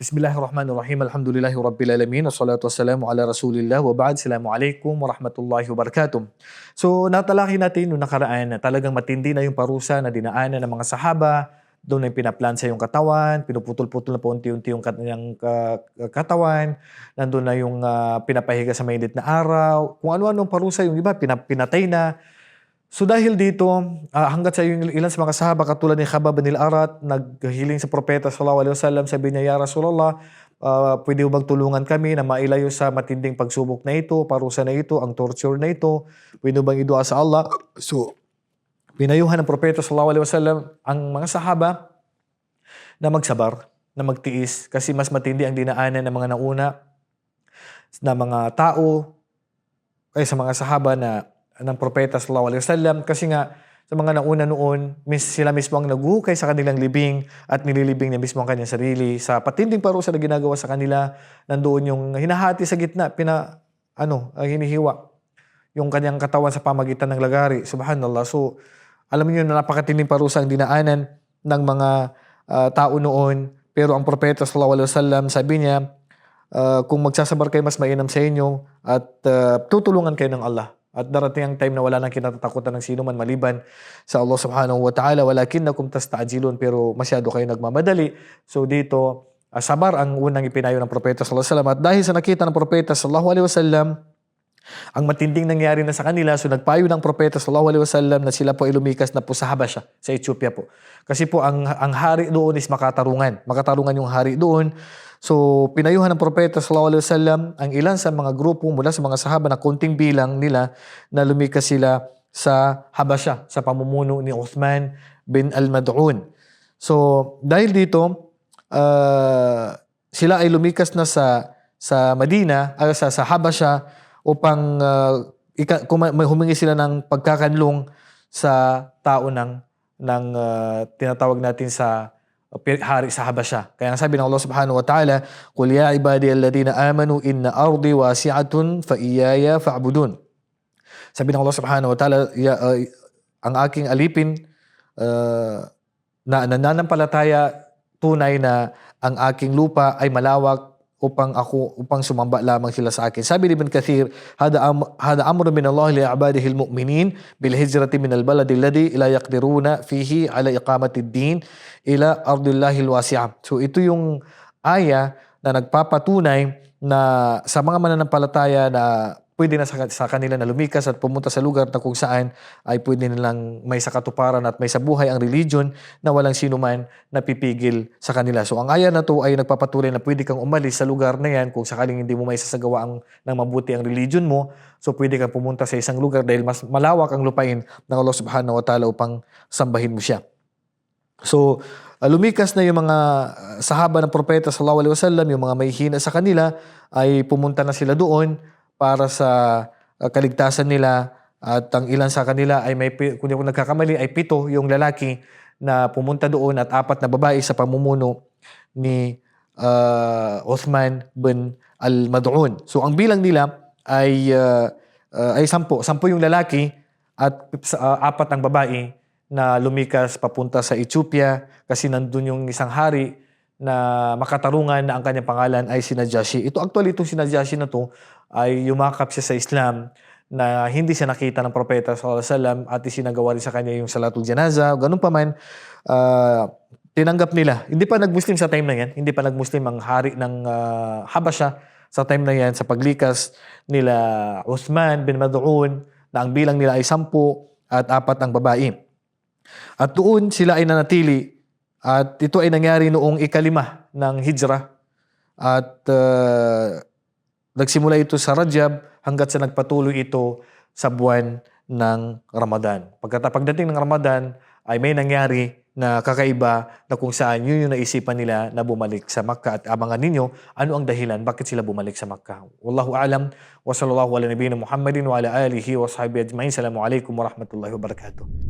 Bismillahirrahmanirrahim. Alhamdulillahi Rabbil Alamin. Wassalatu wassalamu ala Rasulillah. Wa ba'd. Assalamualaikum warahmatullahi wabarakatuh. So, natalaki natin noong nakaraan na talagang matindi na yung parusa na dinaanan ng mga sahaba. Doon ay pinaplansa yung katawan, pinuputol-putol na po unti-unti yung kanyang ka- katawan. Nandun na yung ah, pinapahiga sa mainit na araw. Kung ano-ano ang parusa, yung iba pinatay na. So dahil dito, ah, hanggat sa yung ilan sa mga sahaba katulad ni Khabab bin al-Arat, naghiling sa propeta sallallahu alaihi wasallam, sabi niya, Ya Rasulullah, ah, pwede bang tulungan kami na mailayo sa matinding pagsubok na ito, parusa na ito, ang torture na ito, pwede bang idua sa Allah? So, pinayuhan ng propeta sallallahu alaihi wasallam ang mga sahaba na magsabar, na magtiis, kasi mas matindi ang dinaanan ng mga nauna na mga tao kaysa mga sahaba na ng propeta sallallahu alaihi wasallam kasi nga sa mga nauna noon, mis, sila mismo ang naguhukay sa kanilang libing at nililibing niya mismo ang kanyang sarili. Sa patinding parusa na ginagawa sa kanila, nandoon yung hinahati sa gitna, pina, ano, ah, hinihiwa yung kanyang katawan sa pamagitan ng lagari. Subhanallah. So, alam niyo na napakatinding parusa ang dinaanan ng mga ah, tao noon. Pero ang propeta sallallahu alaihi wasallam sabi niya, ah, kung magsasabar kayo mas mainam sa inyo at ah, tutulungan kayo ng Allah. At darating ang time na wala nang kinatatakutan ng sino man maliban sa Allah subhanahu wa ta'ala. Walakinnakum tasta'jilun pero masyado kayo nagmamadali. So dito, ah, sabar ang unang ipinayo ng propeta sallallahu alaihi wasallam. At dahil sa nakita ng propeta sallallahu alaihi wasallam, ang matinding nangyari na sa kanila, so nagpayo ng propeta sallallahu alaihi wasallam na sila po ay lumikas na po sa Habasha, sa Ethiopia po. Kasi po ang ang hari doon is makatarungan. Makatarungan yung hari doon. So pinayuhan ng propeta sallallahu alaihi wasallam ang ilan sa mga grupo mula sa mga sahaba na konting bilang nila na lumikas sila sa Habasha sa pamumuno ni Uthman bin al-Mad'un. So dahil dito, ah, sila ay lumikas na sa sa Madina, ah, sa sa Habasha upang ah, ika, humingi sila ng pagkakanlong sa tao ng ng ah, tinatawag natin sa hari sa Habasha. Kaya sabi ng Allah Subhanahu wa Ta'ala, "Qul ya ibadiyalladhina amanu inna ardi wasi'atun fa iyaya fa'budun." Sabi ng Allah Subhanahu wa Ta'ala, ya, ah, ang aking alipin ah, na nananampalataya tunay na ang aking lupa ay malawak upang ako upang sumamba lamang sila sa akin. Sabi ni Ibn Kathir, hada am, hada amru min Allah li ibadihi almu'minin bil hijrati min al baladi alladhi ila yaqdiruna fihi ala iqamati ad-din ila ardillahi alwasi'ah. So ito yung aya na nagpapatunay na sa mga mananampalataya na pwede na sa, kanila na lumikas at pumunta sa lugar na kung saan ay pwede nilang may sa katuparan at may sa buhay ang religion na walang sino man napipigil sa kanila. So ang aya na to ay nagpapatuloy na pwede kang umalis sa lugar na yan kung sakaling hindi mo may sasagawa ang, ng mabuti ang religion mo. So pwede kang pumunta sa isang lugar dahil mas malawak ang lupain ng Allah subhanahu wa ta'ala upang sambahin mo siya. So, uh, lumikas na yung mga uh, sahaba ng propeta sallallahu alaihi wasallam, yung mga may hina sa kanila ay pumunta na sila doon para sa uh, kaligtasan nila at ang ilan sa kanila ay may kung ako nagkakamali ay pito yung lalaki na pumunta doon at apat na babae sa pamumuno ni uh, Uthman bin al-Mad'un. So ang bilang nila ay uh, uh, ay sampu, sampu yung lalaki at uh, apat ang babae na lumikas papunta sa Ethiopia kasi nandun yung isang hari na makatarungan na ang kanyang pangalan ay si Najashi. Ito actually itong si Najashi na to ay yumakap siya sa Islam na hindi siya nakita ng propeta sallallahu alaihi wasallam at isinagawa rin sa kanya yung salatul janaza. Ganun pa man, ah, tinanggap nila. Hindi pa nag-Muslim sa time na yan. Hindi pa nag-Muslim ang hari ng ah, Habasha sa time na yan sa paglikas nila Uthman bin Mad'un na ang bilang nila ay sampu at apat ang babae. At doon sila ay nanatili at ito ay nangyari noong ikalima ng hijrah at uh, nagsimula ito sa Rajab hanggat sa nagpatuloy ito sa buwan ng Ramadan. Pagkata pagdating ng Ramadan ay may nangyari na kakaiba na kung saan yun yung naisipan nila na bumalik sa Makkah at abangan ninyo ano ang dahilan bakit sila bumalik sa Makkah. Wallahu alam wa sallallahu ala nabiyina Muhammadin wa ala alihi wa sahbihi ajma'in. Assalamu alaikum warahmatullahi wabarakatuh.